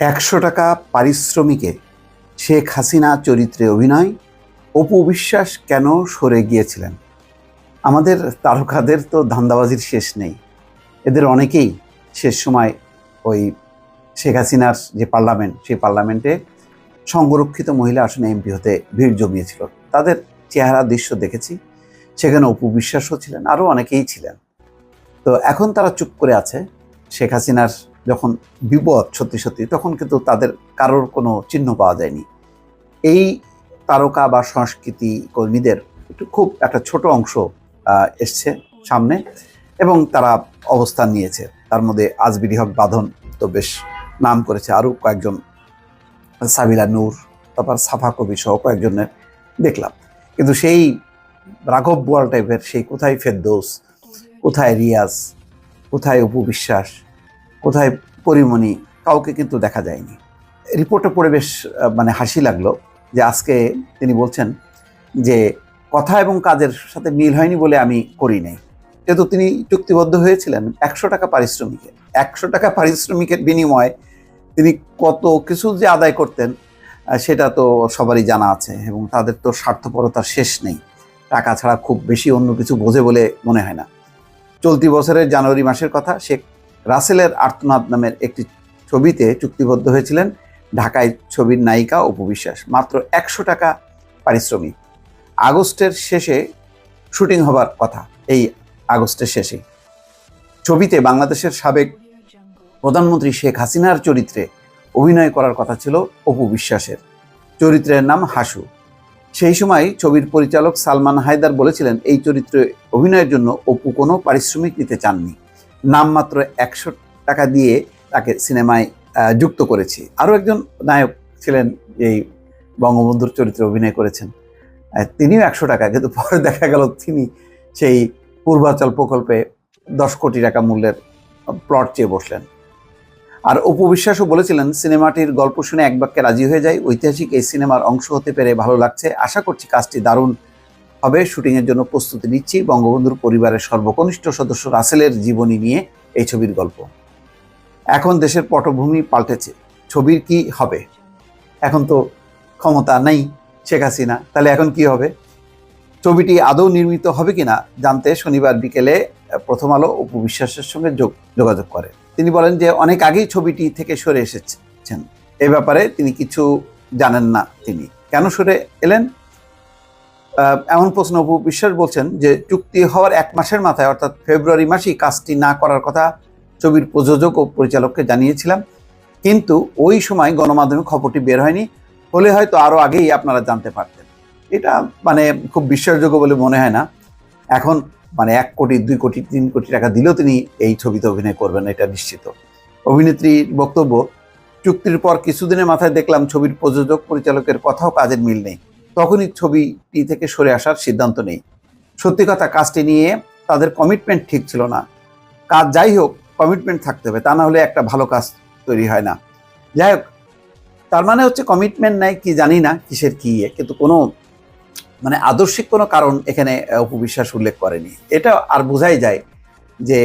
একশো টাকা পারিশ্রমিকে শেখ হাসিনা চরিত্রে অভিনয়, অপু বিশ্বাস কেন সরে গিয়েছিলেন? আমাদের তারকাদের তো ধান্দাবাজির শেষ নেই। এদের অনেকেই শেষ সময় ওই শেখ হাসিনার যে পার্লামেন্ট, সেই পার্লামেন্টে সংরক্ষিত মহিলা আসনে এমপি হতে ভিড় জমিয়েছিল। তাদের চেহারা দৃশ্য দেখেছি। সেখানে অপু বিশ্বাসও ছিলেন, আরও অনেকেই ছিলেন। তো এখন তারা চুপ করে আছে। শেখ হাসিনার যখন বিপদ সত্যি সত্যি, তখন কিন্তু তাদের কারোর কোনো চিহ্ন পাওয়া যায়নি। এই তারকা বা সংস্কৃতি কর্মীদের একটু খুব একটা ছোট অংশ এসছে সামনে এবং তারা অবস্থান নিয়েছে। তার মধ্যে আজবিরি হক বাঁধন তো বেশ নাম করেছে। আরও কয়েকজন, সাবিলা নূর, তারপর সাফা কবি সহ কয়েকজনের দেখলাম। কিন্তু সেই রাঘব বোয়াল টাইপের সেই কোথায় ফেরদৌস, কোথায় রিয়াজ, কোথায় অপু বিশ্বাস কোথায় পরিমণি, কাউকে কিন্তু দেখা যায়নি। রিপোর্টে পড়ে বেশ মানে হাসি লাগল যে আজকে তিনি বলছেন যে কথা এবং কাজের সাথে মিল হয়নি বলে আমি করি নাই। যেহেতু তিনি চুক্তিবদ্ধ হয়েছিলেন একশো টাকা পারিশ্রমিকের। একশো টাকা পারিশ্রমিকের বিনিময়ে তিনি কত কিছু যে আদায় করতেন সেটা তো সবারই জানা আছে এবং তাদের তো স্বার্থপরতার শেষ নেই। টাকা ছাড়া খুব বেশি অন্য কিছু বোঝে বলে মনে হয় না। চলতি বছরের জানুয়ারি মাসের কথা শেখ রাসেলের আর্তনাদ নামের একটি ছবিতে চুক্তিবদ্ধ হয়েছিলেন ঢাকায় ছবির নায়িকা অপু বিশ্বাস। মাত্র একশো টাকা পারিশ্রমিক। আগস্টের শেষে শুটিং হবার কথা, এই আগস্টের শেষে ছবিতে বাংলাদেশের সাবেক প্রধানমন্ত্রী শেখ হাসিনার চরিত্রে অভিনয় করার কথা ছিল অপু বিশ্বাসের। চরিত্রের নাম হাসু। সেই সময় ছবির পরিচালক সালমান হায়দার বলেছিলেন, এই চরিত্রে অভিনয়ের জন্য অপু কোনো পারিশ্রমিক নিতে চাননি। নামমাত্র একশো টাকা দিয়ে তাকে সিনেমায় যুক্ত করেছি। আরও একজন নায়ক ছিলেন, এই বঙ্গবন্ধুর চরিত্রে অভিনয় করেছেন। তিনিও একশো টাকা, কিন্তু পরে দেখা গেল তিনি সেই পূর্বাচল প্রকল্পে দশ কোটি টাকা মূল্যের প্লট চেয়ে বসলেন। আর অপু বিশ্বাসও বলেছিলেন, সিনেমাটির গল্প শুনে এক বাক্যে রাজি হয়ে যায় ঐতিহাসিক এই সিনেমার অংশ হতে পেরে ভালো লাগছে। আশা করছি কাজটি দারুণ হবে। শুটিংয়ের জন্য প্রস্তুতি নিচ্ছি। বঙ্গবন্ধুর পরিবারের সর্বকনিষ্ঠ সদস্য রাসেলের জীবনী নিয়ে এই ছবির গল্প। এখন দেশের পটভূমি পাল্টেছে। ছবির কি হবে? এখন তো ক্ষমতা নেই শেখ হাসিনা। তাহলে এখন কি হবে? ছবিটি আদৌ নির্মিত হবে কিনা জানতে শনিবার বিকেলে প্রথম আলো অপু বিশ্বাসের সঙ্গে যোগ- যোগাযোগ করে। তিনি বলেন যে অনেক আগেই ছবিটি থেকে সরে এসেছেন। এ ব্যাপারে তিনি কিছু জানেন না তিনি। কেন সরে এলেন? এমন প্রশ্ন অপু বিশ্বাস বলছেন যে চুক্তি হওয়ার এক মাসের মাথায়, অর্থাৎ ফেব্রুয়ারি মাসেই কাজটি না করার কথা ছবির প্রযোজক ও পরিচালককে জানিয়েছিলাম। কিন্তু ওই সময় গণমাধ্যমে খবরটি বের হয়নি। হলে হয়তো আরও আগেই আপনারা জানতে পারতেন। এটা মানে খুব বিশ্বাসযোগ্য বলে মনে হয় না। এখন মানে এক কোটি, দুই কোটি, তিন কোটি টাকা দিলেও তিনি এই ছবিতে অভিনয় করবেন, এটা নিশ্চিত। অভিনেত্রীর বক্তব্য, চুক্তির পর কিছুদিনের মাথায় দেখলাম ছবির প্রযোজক পরিচালকের কথাও কাজের মিল নেই। তখনই ছবিটি থেকে সরে আসার সিদ্ধান্ত নেই। সত্যি কথা কাজটি নিয়ে তাদের কমিটমেন্ট ঠিক ছিল না। কাজ যাই হোক কমিটমেন্ট থাকতে হবে তা না হলে একটা ভালো কাজ তৈরি হয় না। যাই হোক তার মানে হচ্ছে কমিটমেন্ট নাই কি জানি না কিসের কি ইয়ে, কিন্তু কোনো মানে আদর্শিক কোনো কারণ এখানে উপবিশ্বাস উল্লেখ করেনি। এটা আর বোঝাই যায় যে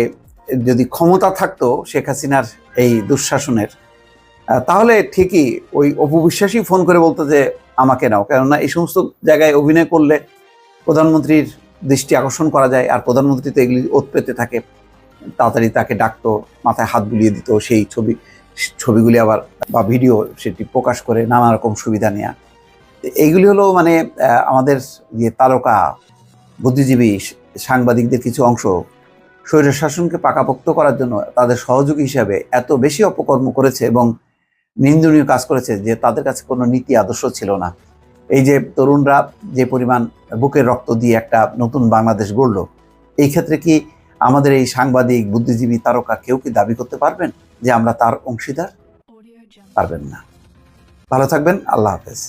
যদি ক্ষমতা থাকতো শেখ হাসিনার এই দুঃশাসনের তাহলে ঠিকই ওই অপবিশ্বাসই ফোন করে বলতো যে আমাকে নাও। কেননা এই সমস্ত জায়গায় অভিনয় করলে প্রধানমন্ত্রীর দৃষ্টি আকর্ষণ করা যায় আর প্রধানমন্ত্রী তো এগুলি ওত পেতে থাকে। তাড়াতাড়ি তাকে ডাকতো, মাথায় হাত বুলিয়ে দিত, সেই ছবি, ছবিগুলি আবার বা ভিডিও সেটি প্রকাশ করে নানা রকম সুবিধা নেওয়া এইগুলি হলো মানে আমাদের যে তারকা, বুদ্ধিজীবী, সাংবাদিকদের কিছু অংশ। স্বৈর শাসনকে পাকাপোক্ত করার জন্য তাদের সহযোগী হিসাবে এত বেশি অপকর্ম করেছে এবং নিন্দনীয় কাজ করেছে যে তাদের কাছে কোনো নীতি আদর্শ ছিল না। এই যে তরুণরা যে পরিমাণ বুকের রক্ত দিয়ে একটা নতুন বাংলাদেশ গড়ল, এই ক্ষেত্রে কি আমাদের এই সাংবাদিক, বুদ্ধিজীবী, তারকা কেউ কি দাবি করতে পারবেন যে আমরা তার অংশীদার? পারবেন না। ভালো থাকবেন, আল্লাহ হাফেজ।